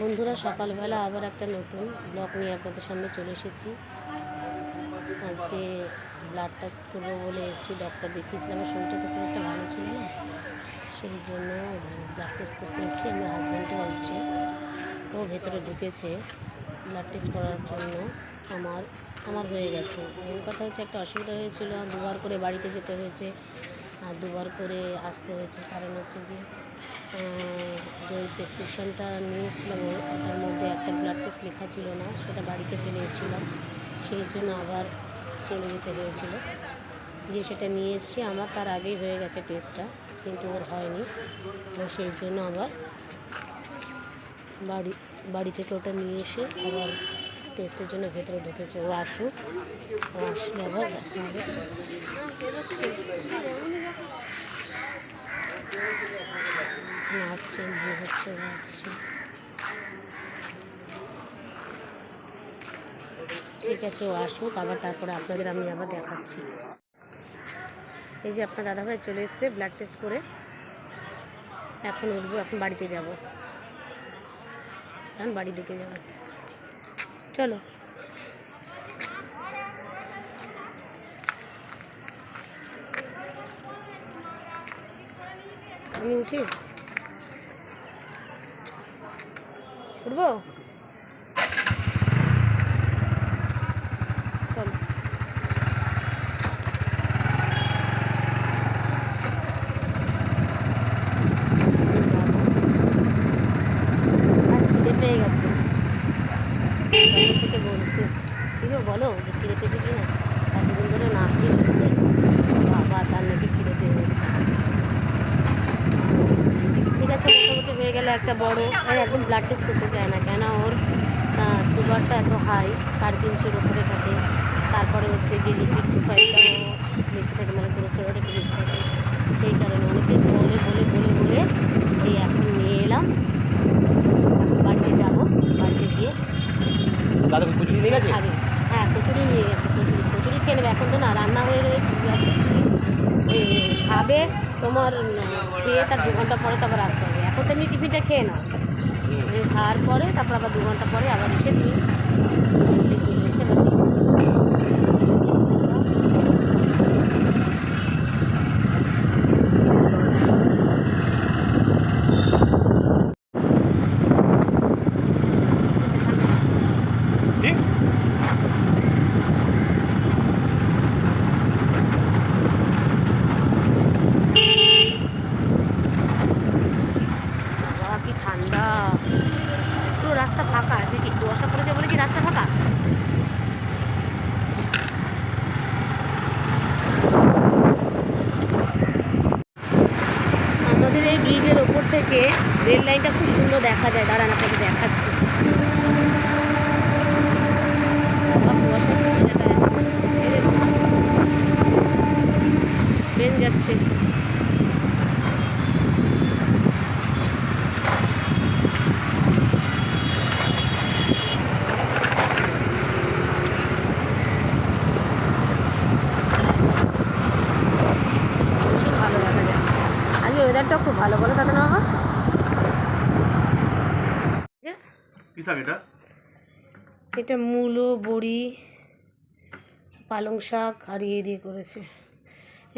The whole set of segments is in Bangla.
বন্ধুরা, সকালবেলা আবার একটা নতুন ব্লগ নিয়ে আপনাদের সামনে চলে এসেছি। আজকে ব্লাড টেস্ট করব বলে এসেছি ডক্টর দেখিয়েছিলাম, শরীরটা তো খুব একটা ভালো ছিল না। সেই জন্য ব্লাড টেস্ট করতে এসেছি, আমার হাজব্যান্ডও এসছে। ও ভেতরে ঢুকেছে ব্লাড টেস্ট করার জন্য। আমার আমার হয়ে গেছে। মেন কথা হচ্ছে, একটা অসুবিধা হয়েছিল, দুবার করে বাড়িতে যেতে হয়েছে। দুবার করে আসতে হয়েছে। কারণ হচ্ছে কি যে প্রেসক্রিপশনটা নিয়ে এসেছিলাম ও- ওটার মধ্যে একটা ব্লাড টেস্ট লেখা ছিল না, সেটা বাড়িতে ফেলে এসেছিলাম। সেই জন্য আবার চলে যেতে হয়েছিল। গিয়ে সেটা নিয়ে এসেছি। আমার তার আগেই হয়ে গেছে টেস্টটা কিন্তু ওর হয়নি। সেই জন্য আবার বাড়ি বাড়ি থেকে ওটা নিয়ে এসে আবার টেস্টের জন্য ভেতরে ঢুকেছে। ও আসুক, ও আসলে আবার দেখা হবে। না, আসছে ও আসছে ঠিক আছে ও আসুক আবার তারপরে আপনাদের আমি আবার দেখাচ্ছি। এই যে আপনার দাদাভাই চলে এসছে ব্লাড টেস্ট করে। এখন উঠবো এখন বাড়িতে যাব। এখন বাড়ির দিকে যাব। চলো। আমি উঠি? উঠবো? চলো। পেয়ে গেছে। থেকে বলছে কি বলো যে খিদে পেয়েছে কি না এতদিন ধরে না খেয়ে হচ্ছে বাবা তার নাকি খিদে পেয়ে গেছে ঠিক আছে মোটামুটি হয়ে গেলে একটা বড় আর একদম ব্লাড টেস্ট করতে চায় না কেন? ওর সুগারটা এত হাই সাড়ে তিনশোর উপরে থাকে। তারপরে হচ্ছে গিয়ে লিপিড প্রোফাইলটাও বেশি থাকে মানে কোলেস্টেরলটা একটু বেশি থাকে। সেই কারণে অনেকে বলে বলে বলে বলে এই এখন নিয়ে এলাম। বাড়িতে যাব বাড়িতে গিয়ে। দাদা কচুরি নিয়ে গেছে? খাবে হ্যাঁ কচুরি নিয়ে গেছে কচুরি। কচুরি খেয়ে নেবে। এখন তো না রান্না হয়ে গেছে খাবে তোমার খেয়ে তার দু ঘণ্টা পরে তারপর আসতে হবে। এখন তো আমি টিফিনটা খেয়ে নাও। খাওয়ার পরে তারপর আবার দু ঘণ্টা পরে আবার এসে তুমি এমনি চলে এসে বাড়ি। ঠিক বাবা কি ঠান্ডা। পুরো রাস্তা ফাঁকা কি কুয়াশা পড়েছে বলে কি রাস্তা ফাঁকা? আমাদের এই ব্রিজের ওপর থেকে রেল লাইনটা খুব সুন্দর দেখা যায়। দাঁড়ান আপনাকে দেখাচ্ছি বাবা, কুয়াশা পড়ছে দেখা যাচ্ছে এই দেখুন ট্রেন যাচ্ছে বেশি ভালো দেখা যায় আজকে ওয়েদারটা খুব ভালো বলো দাদা না যে এটা? মূলো বড়ি পালং শাক আর ইয়ে দিয়ে করেছে।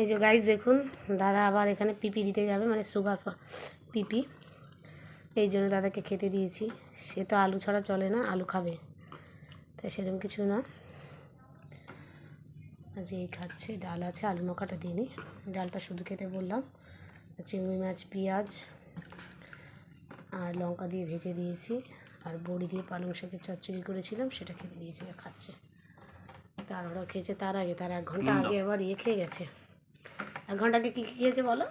এই যে গাইস দেখুন দাদা আবার এখানে পিপি দিতে যাবে মানে সুগার পিপি এই জন্য দাদাকে খেতে দিয়েছি। সে তো আলু ছাড়া চলে না আলু খাবে। তাই সেরকম কিছু না। আজ এই খাচ্ছে ডাল আছে আলু মাখাটা দিইনি। ডালটা শুধু খেতে বললাম। চিংড়ি মাছ পেঁয়াজ আর লঙ্কা দিয়ে ভেজে দিয়েছি। আর বড়ি দিয়ে পালং শাকের চচ্চড়ি করেছিলাম সেটা খেতে দিয়েছি খাচ্ছে। তার ওরা খেয়েছে তার আগে তার এক ঘণ্টা। আগে আবার ইয়ে খেয়ে গেছে। এক ঘণ্টা আগে কী কী খেয়েছে বলো?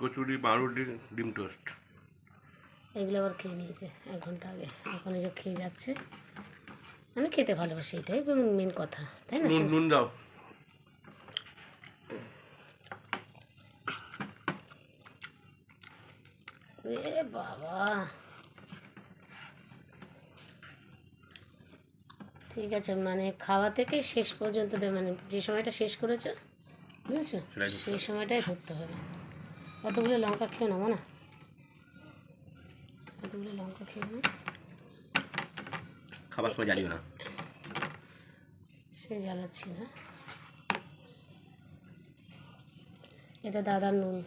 কচুরি পাউরুটি ডিম টোস্ট। এগুলো আবার খেয়ে নিয়েছে এক ঘণ্টা আগে। এখন এসব খেয়ে যাচ্ছে। আমি খেতে ভালোবাসি এটাই মেন কথা তাই না নুন দাও। বাবা। ঠিক আছে মানে খাওয়া থেকে শেষ পর্যন্ত দে- মানে যে সময়টা শেষ করেছ বুঝেছ? সেই সময়টাই ধরতে হবে। কতগুলো লঙ্কা খেয়ে নেব না কতগুলো লঙ্কা খেয়ে নে। খাবার সময় জ্বালিও না। সে জ্বালাচ্ছি না। এটা দাদার নুন।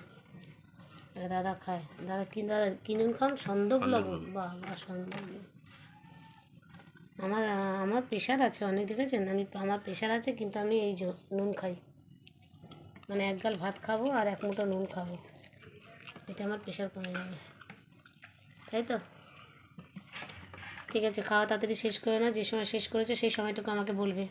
এটা দাদা খায়। দাদা কি দাদা কিনুন খান সন্দক লবণ বাহ বাহ সন্দক লবণ। আমার আমার প্রেশার আছে অনেক দেখেছেন? আমি আমার প্রেশার আছে কিন্তু আমি এই নুন খাই। মানে এক গাল ভাত খাব আর এক মুঠো নুন খাব। এতে আমার প্রেশার কমে যাবে। তাই তো? ঠিক আছে খাওয়া তাড়াতাড়ি শেষ করে না যে সময় শেষ করেছ সেই সময়টুকু আমাকে বলবে।